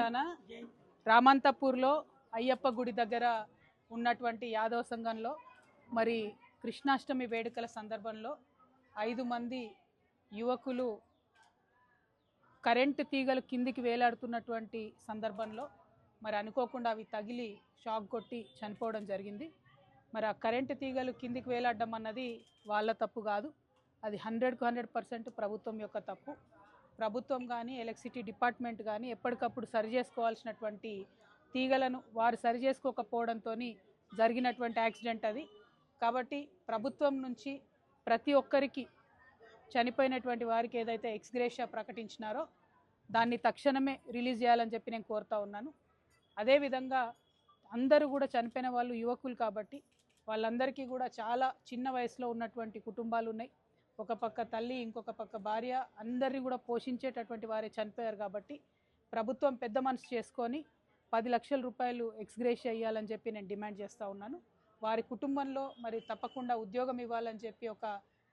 తెలంగాణ రామంతపూర్లో అయ్యప్ప గుడి దగ్గర ఉన్నటువంటి యాదవ సంఘంలో మరి కృష్ణాష్టమి వేడుకల సందర్భంలో ఐదు మంది యువకులు కరెంటు తీగలు కిందికి వేలాడుతున్నటువంటి సందర్భంలో మరి అనుకోకుండా అవి తగిలి షాక్ కొట్టి చనిపోవడం జరిగింది. మరి ఆ కరెంటు తీగలు కిందికి వేలాడడం అన్నది వాళ్ళ తప్పు కాదు. అది హండ్రెడ్కు హండ్రెడ్ పర్సెంట్ ప్రభుత్వం యొక్క తప్పు. ప్రభుత్వం కానీ ఎలక్ట్రిసిటీ డిపార్ట్మెంట్ కానీ ఎప్పటికప్పుడు సరి చేసుకోవాల్సినటువంటి తీగలను వారు సరి చేసుకోకపోవడంతో జరిగినటువంటి యాక్సిడెంట్ అది. కాబట్టి ప్రభుత్వం నుంచి ప్రతి ఒక్కరికి చనిపోయినటువంటి వారికి ఏదైతే ఎక్స్గ్రేషియా ప్రకటించినారో దాన్ని తక్షణమే రిలీజ్ చేయాలని చెప్పి నేను కోరుతా ఉన్నాను. అదేవిధంగా అందరూ కూడా చనిపోయిన వాళ్ళు యువకులు కాబట్టి వాళ్ళందరికీ కూడా చాలా చిన్న వయసులో ఉన్నటువంటి కుటుంబాలు ఉన్నాయి. ఒక పక్క తల్లి ఇంకొక పక్క భార్య అందరినీ కూడా పోషించేటటువంటి వారే చనిపోయారు కాబట్టి ప్రభుత్వం పెద్ద మనసు చేసుకొని పది లక్షల రూపాయలు ఎక్స్గ్రేష్ అయ్యాలని చెప్పి నేను డిమాండ్ చేస్తూ ఉన్నాను. వారి కుటుంబంలో మరి తప్పకుండా ఉద్యోగం ఇవ్వాలని చెప్పి ఒక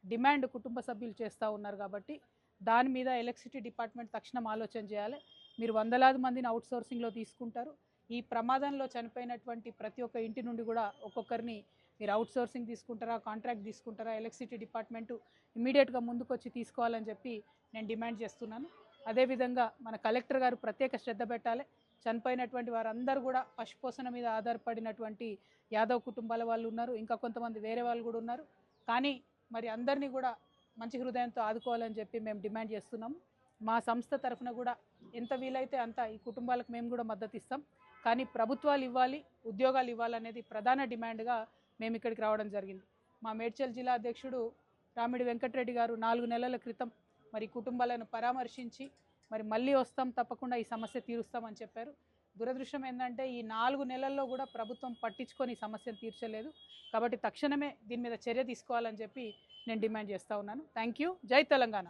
డిమాండ్ కుటుంబ సభ్యులు చేస్తూ ఉన్నారు కాబట్టి దాని మీద ఎలక్ట్రిసిటీ డిపార్ట్మెంట్ తక్షణం ఆలోచన చేయాలి. మీరు వందలాది మందిని అవుట్సోర్సింగ్లో తీసుకుంటారు. ఈ ప్రమాదంలో చనిపోయినటువంటి ప్రతి ఒక్క ఇంటి నుండి కూడా ఒక్కొక్కరిని మీరు అవుట్ సోర్సింగ్ తీసుకుంటారా కాంట్రాక్ట్ తీసుకుంటారా ఎలక్ట్రిసిటీ డిపార్ట్మెంటు ఇమీడియట్గా ముందుకొచ్చి తీసుకోవాలని చెప్పి నేను డిమాండ్ చేస్తున్నాను. అదేవిధంగా మన కలెక్టర్ గారు ప్రత్యేక శ్రద్ధ పెట్టాలి. చనిపోయినటువంటి వారందరూ కూడా పశుపోషణ మీద ఆధారపడినటువంటి యాదవ్ కుటుంబాల వాళ్ళు ఉన్నారు. ఇంకా కొంతమంది వేరే వాళ్ళు కూడా ఉన్నారు. కానీ మరి అందరినీ కూడా మంచి హృదయంతో ఆదుకోవాలని చెప్పి మేము డిమాండ్ చేస్తున్నాము. మా సంస్థ తరఫున కూడా ఎంత వీలైతే అంత ఈ కుటుంబాలకు మేము కూడా మద్దతు ఇస్తాం కానీ ప్రభుత్వాలు ఇవ్వాలి ఉద్యోగాలు ఇవ్వాలనేది ప్రధాన డిమాండ్గా మేము ఇక్కడికి రావడం జరిగింది. మా మేడ్చల్ జిల్లా అధ్యక్షుడు రామిడి వెంకటరెడ్డి గారు నాలుగు నెలల క్రితం మరి కుటుంబాలను పరామర్శించి మరి మళ్ళీ వస్తాం తప్పకుండా ఈ సమస్య తీరుస్తామని చెప్పారు. దురదృష్టం ఏంటంటే ఈ నాలుగు నెలల్లో కూడా ప్రభుత్వం పట్టించుకొని ఈ సమస్యను తీర్చలేదు. కాబట్టి తక్షణమే దీని మీద చర్య తీసుకోవాలని చెప్పి నేను డిమాండ్ చేస్తూ ఉన్నాను. థ్యాంక్ యూ జై తెలంగాణ.